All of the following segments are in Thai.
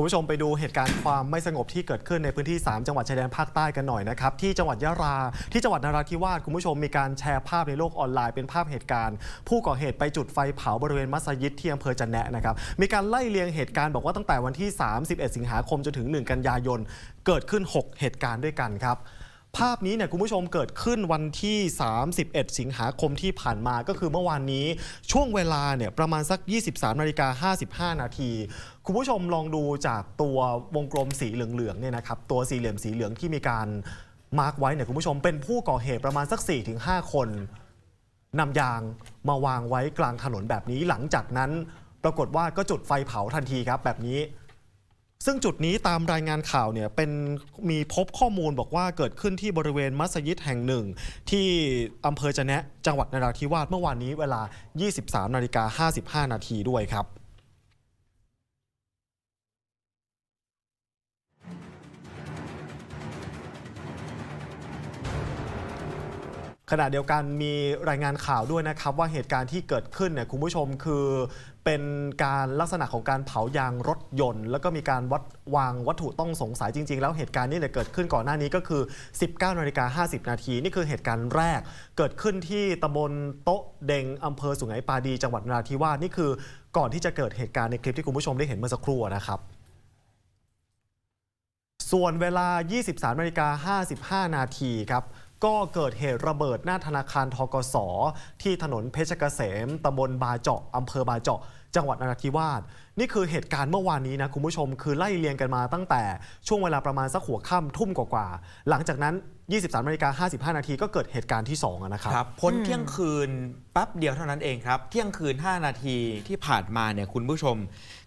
คุณผู้ชมไปดูเหตุการณ์ความไม่สงบที่เกิดขึ้นในพื้นที่ 3 จังหวัดชายแดนภาคใต้กันหน่อยนะครับ ที่จังหวัดยะลาที่จังหวัดนราธิวาสคุณผู้ชมมีการแชร์ภาพในโลกออนไลน์เป็นภาพเหตุการณ์ ผู้ก่อเหตุไปจุดไฟเผาบริเวณมัสยิดที่อำเภอจันแนะนะครับมีการไล่เลียงเหตุการณ์บอกว่าตั้งแต่วันที่ 31 สิงหาคมจนถึง 1 กันยายน เกิดขึ้น 6 เหตุการณ์ด้วยกันครับ ภาพนี้เนี่ยคุณผู้ชมเกิดขึ้นวันที่ 31 สิงหาคมที่ผ่านมาก็คือเมื่อวานนี้ช่วงเวลาเนี่ยประมาณสัก 23นาฬิกา55 นาที คุณผู้ชมลองดูจากตัววงกลมสีเหลืองๆเนี่ยนะครับตัวสี่เหลี่ยมสีเหลืองที่มีการมาร์กไว้เนี่ยคุณผู้ชมเป็นผู้ก่อเหตุประมาณสัก 4-5 คนนำยางมาวางไว้กลางถนนแบบนี้หลังจากนั้น ปรากฏว่าก็จุดไฟเผาทันทีครับแบบนี้ ซึ่งจุดนี้ตามรายงานข่าวเนี่ยเป็นมีพบข้อมูลบอกว่าเกิดขึ้นที่บริเวณมัสยิดแห่งหนึ่ง ที่อำเภอจะแนะจังหวัดนราธิวาสเมื่อวานนี้เวลา 23 นาฬิกา 55 นาทีด้วยครับ ขณะเดียวกันมีรายงานข่าวด้วยนะครับ ว่าเหตุการณ์ที่เกิดขึ้นเนี่ยคุณผู้ชมคือเป็นการลักษณะของการเผายางรถยนต์ แล้วก็มีการวัดวางวัตถุต้องสงสัยจริง ๆ แล้วเหตุการณ์นี้เนี่ยเกิดขึ้นก่อนหน้านี้ก็คือ 19นาฬิกา50 นาที นี่คือเหตุการณ์แรก เกิดขึ้นที่ตำบลโต๊ะเดงอำเภอสุไหงปาดีจังหวัดนราธิวาสนี่คือก่อนที่จะเกิดเหตุการณ์ในคลิปที่คุณผู้ชมได้เห็นเมื่อสักครู่นะครับส่วนเวลา 23นาฬิกา55 นาทีครับ ก็เกิดเหตุระเบิดหน้าธนาคารทกส ที่ถนนเพชรเกษมตำบลบาเจาะอำเภอบาเจาะ จังหวัดนราธิวาส นี่คือเหตุการณ์เมื่อวานนี้นะคุณผู้ชม คือไล่เลียงกันมาตั้งแต่ช่วงเวลาประมาณสักหัวค่ำทุ่มกว่าๆ หลังจากนั้น 23นาฬิกา55 นาทีก็เกิดเหตุการณ์ที่2อะนะครับครับพ้นเที่ยงคืนแป๊บเดียวเท่านั้นเองครับ เที่ยงคืน 5 นาทีที่ผ่านมาเนี่ยคุณผู้ชม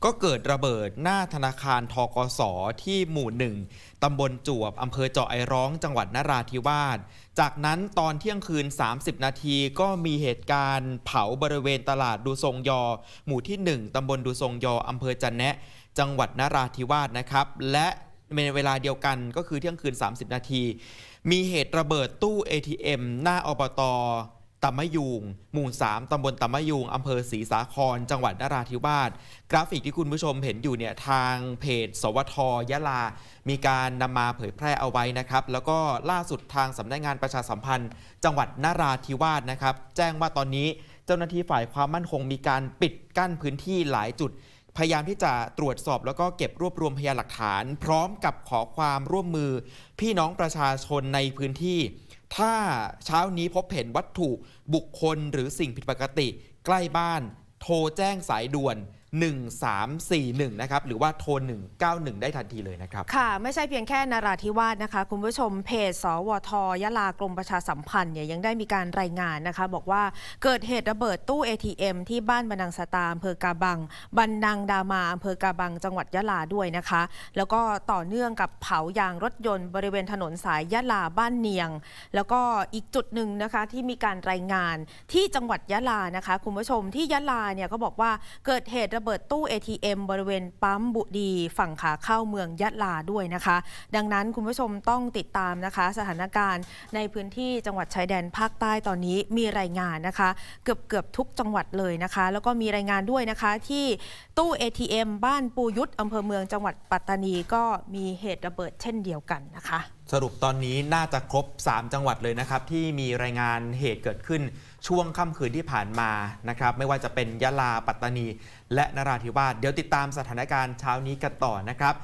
ก็เกิดระเบิดหน้าธนาคารทกสที่หมู่หนึ่งตำบลจวบอำเภอเจาะไอร้อง จังหวัดนราธิวาส จากนั้นตอนเที่ยงคืน 30 นาทีก็มีเหตุการณ์เผาบริเวณตลาดดูทรงยอ หมู่ที่ 1ตำบลดูทรงยออำเภอจันแนะ จังหวัดนราธิวาสนะครับ และ ในเวลาเดียวกันก็คือเที่ยงคืน 30 นาที มีเหตุระเบิดตู้ ATM หน้าอบตตำมะยูง หมู่ 3 ตำบลตำมะยูง อำเภอศรีสาคร จังหวัดนราธิวาส กราฟิกที่คุณผู้ชมเห็นอยู่เนี่ยทางเพจ สวทยะลา มีการนำมาเผยแพร่เอาไว้นะครับ แล้วก็ล่าสุดทางสำนักงานประชาสัมพันธ์ จังหวัดนราธิวาสนะครับ แจ้งว่าตอนนี้เจ้าหน้าที่ฝ่ายความมั่นคงมีการปิดกั้นพื้นที่หลายจุด พยายามที่จะตรวจสอบแล้วก็เก็บรวบรวมพยานหลักฐาน พร้อมกับขอความร่วมมือ พี่น้องประชาชนในพื้นที่ ถ้าเช้านี้พบเห็นวัตถุบุคคลหรือสิ่งผิดปกติ ใกล้บ้าน โทรแจ้งสายด่วน 1341 นะครับ หรือว่าโทร 191 ได้ทันทีเลยนะครับ ค่ะ ไม่ใช่เพียงแค่นาราธิวาสนะคะ คุณผู้ชมเพจ สวทยะลากรมประชาสัมพันธ์เนี่ยยังได้มีการรายงานนะคะ บอกว่าเกิดเหตุระเบิดตู้ ATM ที่บ้านบันดังสตาอำเภอกาบัง บันดังดามาอำเภอกาบัง จังหวัดยะลาด้วยนะคะ แล้วก็ต่อเนื่องกับเผายางรถยนต์บริเวณถนนสายยะลาบ้านเนียง แล้วก็อีกจุดหนึ่งนะคะที่มีการรายงานที่จังหวัดยะลานะคะ คุณผู้ชมที่ยะลาเนี่ยก็บอกว่าเกิดเหตุระเบิดตู้ ATM บริเวณปั๊มบุดีฝั่งขาเข้าเมืองยะลาด้วยนะคะ ดังนั้นคุณผู้ชมต้องติดตามนะคะ สถานการณ์ในพื้นที่จังหวัดชายแดนภาคใต้ตอนนี้มีรายงานนะคะ เกือบเกือบทุกจังหวัดเลยนะคะ แล้วก็มีรายงานด้วยนะคะที่ตู้ ATM บ้านปูยุทธอำเภอเมืองจังหวัดปัตตานีก็มีเหตุระเบิดเช่นเดียวกันนะคะ สรุปตอนนี้น่าจะครบ 3 จังหวัดเลยนะครับ ที่มีรายงานเหตุเกิดขึ้นช่วงค่ำคืนที่ผ่านมานะครับ ไม่ว่าจะเป็นยะลาปัตตานี และนราธิวาสเดี๋ยวติดตามสถานการณ์เช้านี้กันต่อนะครับ